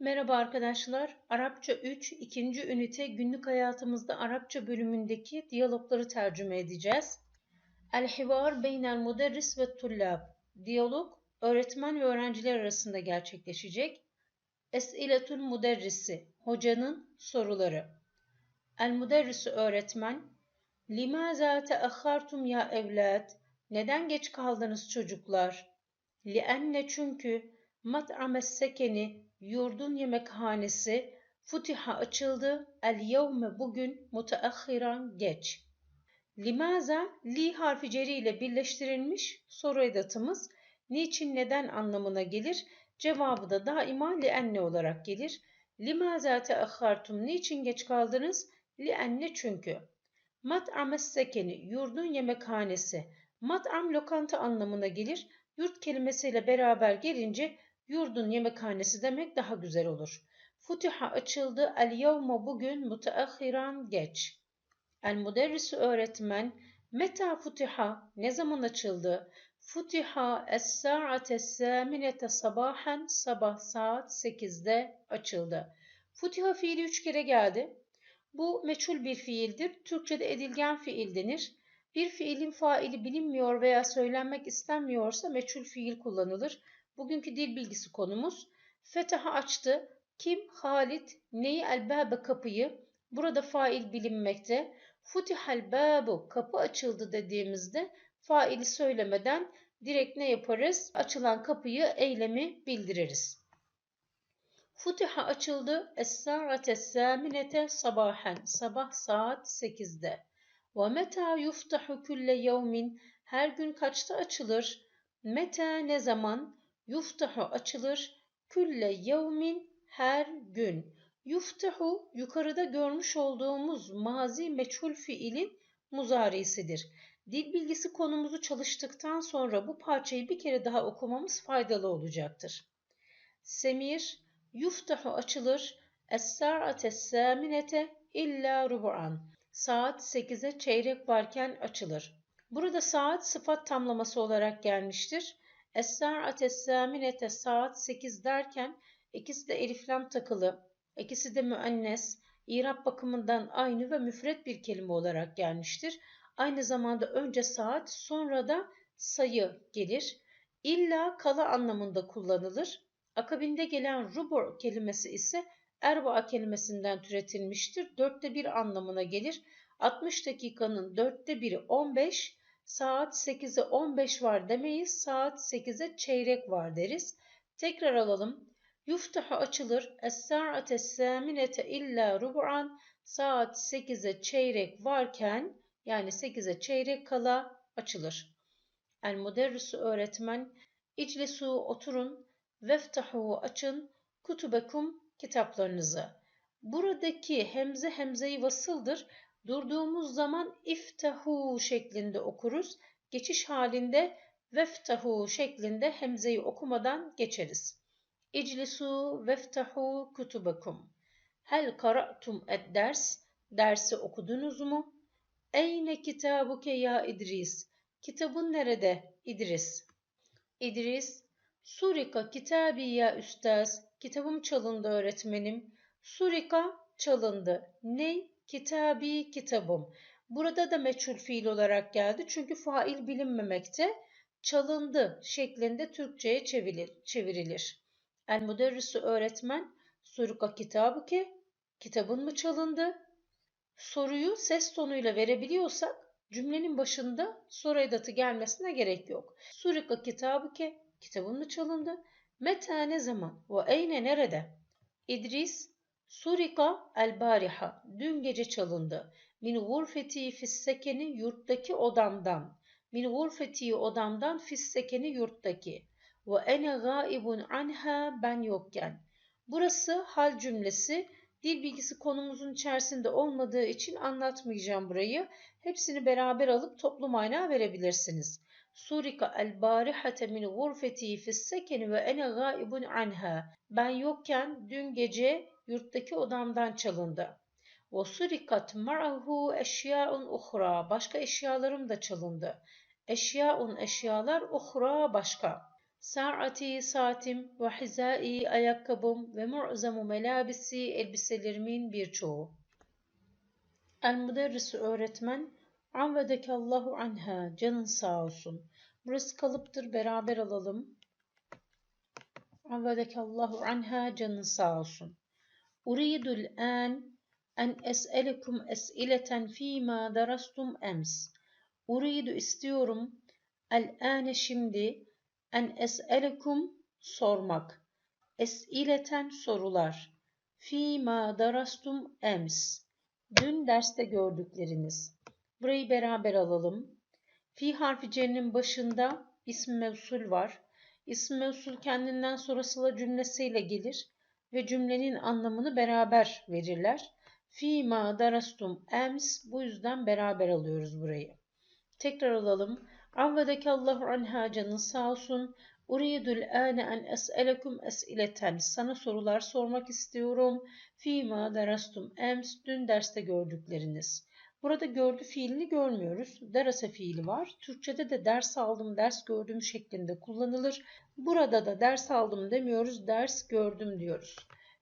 Merhaba arkadaşlar. Arapça 3 ikinci ünite günlük hayatımızda Arapça bölümündeki diyalogları tercüme edeceğiz. El-hivar beynel muderris ve tullab. Diyalog öğretmen ve öğrenciler arasında gerçekleşecek. Es'iletul muderrisi. Hocanın soruları. El-muderrisu öğretmen. Limaza teahhartum ya evlat? Neden geç kaldınız çocuklar? Lienne çünkü mat'ames sekeni yurdun yemekhanesi futiha açıldı el yevme bugün muteahhiran geç. Limaza li harfi ceri ile birleştirilmiş soru edatımız niçin neden anlamına gelir. Cevabı da daima li enne olarak gelir. Limaza teahhartum niçin geç kaldınız? Li enne çünkü. Mat'ames sekeni yurdun yemekhanesi. Mat'am lokanta anlamına gelir. Yurt kelimesiyle beraber gelince Yurdun yemekhanesi demek daha güzel olur. Futiha açıldı. El yevme bugün müteahhiran geç. El müderrisu öğretmen. Meta futiha ne zaman açıldı? Futiha es saate saminete sabahen sabah saat 8'de açıldı. Futiha fiili üç kere geldi. Bu meçhul bir fiildir. Türkçe'de edilgen fiil denir. Bir fiilin faili bilinmiyor veya söylenmek istenmiyorsa meçhul fiil kullanılır. Bugünkü dil bilgisi konumuz. Fetaha açtı. Kim? Halit. Neyi? Elbabe kapıyı. Burada fail bilinmekte. Futihal babu kapı açıldı dediğimizde faili söylemeden direkt ne yaparız? Açılan kapıyı eylemi bildiririz. Futiha açıldı. Es-sa'ate saminete sabahen. Sabah saat 8'de. Ve meta yuftahu külle yevmin. Her gün kaçta açılır? Meta ne zaman? Yuftahu açılır. Külle yevmin her gün. Yuftahu yukarıda görmüş olduğumuz mazi meçhul fiilin muzarisidir. Dil bilgisi konumuzu çalıştıktan sonra bu parçayı bir kere daha okumamız faydalı olacaktır. Semir, yuftahu açılır. Es-sa'ate saminete illa rubu'an. Saat 8'e çeyrek varken açılır. Burada saat sıfat tamlaması olarak gelmiştir. Es-sa'ate saminete saat 8 derken ikisi de eliflam takılı, ikisi de müennes, İrab bakımından aynı ve müfret bir kelime olarak gelmiştir. Aynı zamanda önce saat sonra da sayı gelir. İlla kala anlamında kullanılır. Akabinde gelen rubur kelimesi ise erba kelimesinden türetilmiştir. Dörtte bir anlamına gelir. 60 dakikanın dörtte biri 15, saat 8'e 15 var demeyiz. Saat 8'e çeyrek var deriz. Tekrar alalım. Yuftahu açılır. Es-sa'ate saminete illa rubu'an. Saat 8'e çeyrek varken yani 8'e çeyrek kala açılır. El müderrisu öğretmen İclisu oturun veftahu açın kutubekum kitaplarınızı. Buradaki hemze hemzeyi vasıldır. Durduğumuz zaman iftahu şeklinde okuruz. Geçiş halinde veftahu şeklinde hemzeyi okumadan geçeriz. İclisu veftahu kutubakum. Hel kara'tum ed ders. Dersi okudunuz mu? Eyne kitabuke ya İdris. Kitabın nerede İdris? İdris. Surika kitabi ya üstaz. Kitabım çalındı öğretmenim. Surika çalındı. Ney? Kitabi kitabım. Burada da meçhul fiil olarak geldi. Çünkü fail bilinmemekte. Çalındı şeklinde Türkçe'ye çevirilir. El müderrisu öğretmen suruka kitabı ki kitabın mı çalındı? Soruyu ses tonuyla verebiliyorsak cümlenin başında soru edatı gelmesine gerek yok. Surika kitabı ki kitabın mı çalındı? Meta ne zaman? Ve eyne nerede? İdris Surika el bariha dün gece çalındı. Min gurfeti fissekeni yurttaki odamdan. Min gurfeti odamdan fissekeni yurttaki. Ve ene gaibun anha ben yokken. Burası hal cümlesi. Dil bilgisi konumuzun içerisinde olmadığı için anlatmayacağım burayı. Hepsini beraber alıp toplu mana verebilirsiniz. Surika el barihate min gurfeti fissekeni ve ene gaibun anha. Ben yokken dün gece yurttaki odamdan çalındı. وَسُرِكَتْ مَعَهُ eşyaun uhra. Başka eşyalarım da çalındı. Eşyaun eşyalar uhra başka. Saati saatim ve hizai ayakkabım ve mu'zamu melabisi elbiselerimin birçoğu. El müderris öğretmen Avvedekallahu anha canın sağ olsun. Burası kalıptır beraber alalım. Avvedekallahu anha canın sağ olsun. Uridul an en es'elekum es'ileten fîmâ darastum ems. Uridu istiyorum ane şimdi en es'elekum sormak. Es'ileten sorular. Fîmâ darastum ems. Dün derste gördükleriniz. Burayı beraber alalım. Fi harfi cerinin başında ism mevsul var. İsm mevsul kendinden sonra sıla cümlesiyle gelir ve cümlenin anlamını beraber verirler. Fi ma darastum ems bu yüzden beraber alıyoruz burayı. Tekrar alalım. Avvedekallahu anha canın sağ olsun. Uridul ane en es'elekum es'ileten. Sana sorular sormak istiyorum. Fîmâ derastum ems. Dün derste gördükleriniz. Burada gördü fiilini görmüyoruz. Derase fiili var. Türkçede de ders aldım, ders gördüm şeklinde kullanılır. Burada da ders aldım demiyoruz, ders gördüm diyoruz.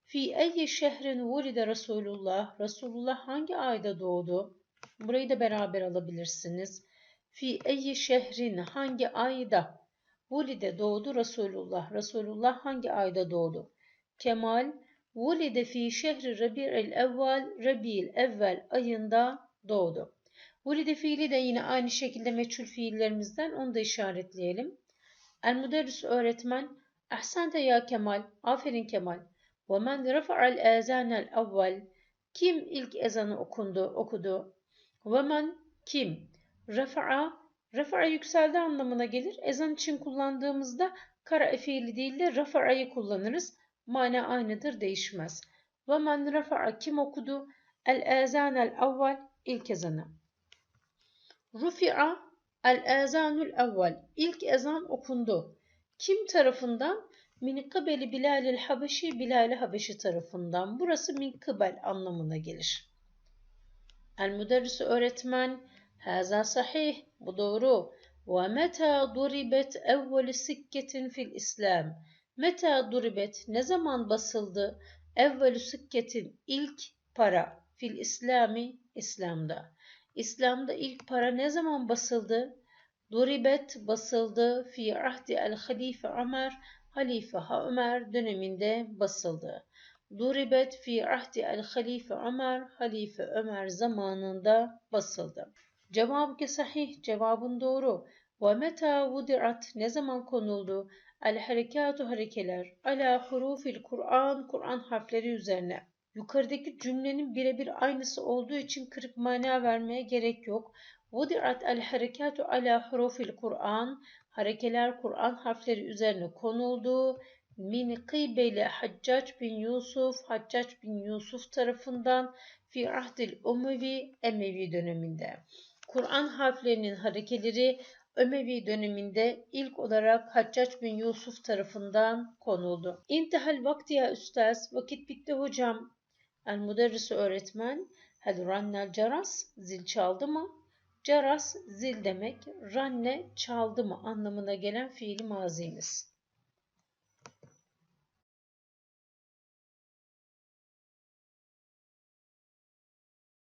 Fi eyyi şehrin vulide Resulullah. Resulullah hangi ayda doğdu? Burayı da beraber alabilirsiniz. Fi eyyi şehrin hangi ayda? Vulide doğdu Resulullah. Resulullah hangi ayda doğdu? Kemal Vulide fi şehri Rabi'il evvel Rabi'il evvel ayında doğdu. Vulide fiili de yine aynı şekilde meçhul fiillerimizden onu da işaretleyelim. El müderris öğretmen Ahsante ya Kemal. Aferin Kemal. Ve men rafa'al ezanel evvel. Kim ilk ezanı okundu, okudu? Ve men kim? Rafa'a Rafa'a yükseldi anlamına gelir. Ezan için kullandığımızda kara fiili değil de rafa'yı kullanırız. Mana aynıdır, değişmez. Ve men rafa'a kim okudu? El ezanel evvel ilk ezanı. Rufi'a el ezanul evvel ilk ezan okundu. Kim tarafından? Min kıbeli Bilal-i Habeşi, Bilal-i Habeşi tarafından. Burası min anlamına gelir. El müderris öğretmen, haza sahih, bu doğru. Ve meta duribet evveli sikketin fil İslam. Meta duribet, ne zaman basıldı? Evvelü sikketin ilk para fil İslami, İslam'da. İslam'da ilk para ne zaman basıldı? Duribet basıldı fi ahdi el halife Ömer Halife Ha Ömer döneminde basıldı. Duribet fi ahdi el Halife Ömer, Halife Ömer zamanında basıldı. Cevabı sahih, cevabın doğru. Ve meta vudirat, ne zaman konuldu? El harekatu harekeler, ala hurufil Kur'an, Kur'an harfleri üzerine. Yukarıdaki cümlenin birebir aynısı olduğu için kırık mana vermeye gerek yok. Vudirat el harekatu ala hurufil Kur'an, harekeler Kur'an harfleri üzerine konuldu. Min kıybeli Haccac bin Yusuf, Haccac bin Yusuf tarafından fi ahdil Umevi, Emevi döneminde. Kur'an harflerinin harekeleri Ömevi döneminde ilk olarak Haccac bin Yusuf tarafından konuldu. İntihal vakti ya üstaz, vakit bitti hocam. El müderrisi öğretmen, hel rannel caras, zil çaldı mı? Caras zil demek, ranne çaldı mı anlamına gelen fiili mazimiz.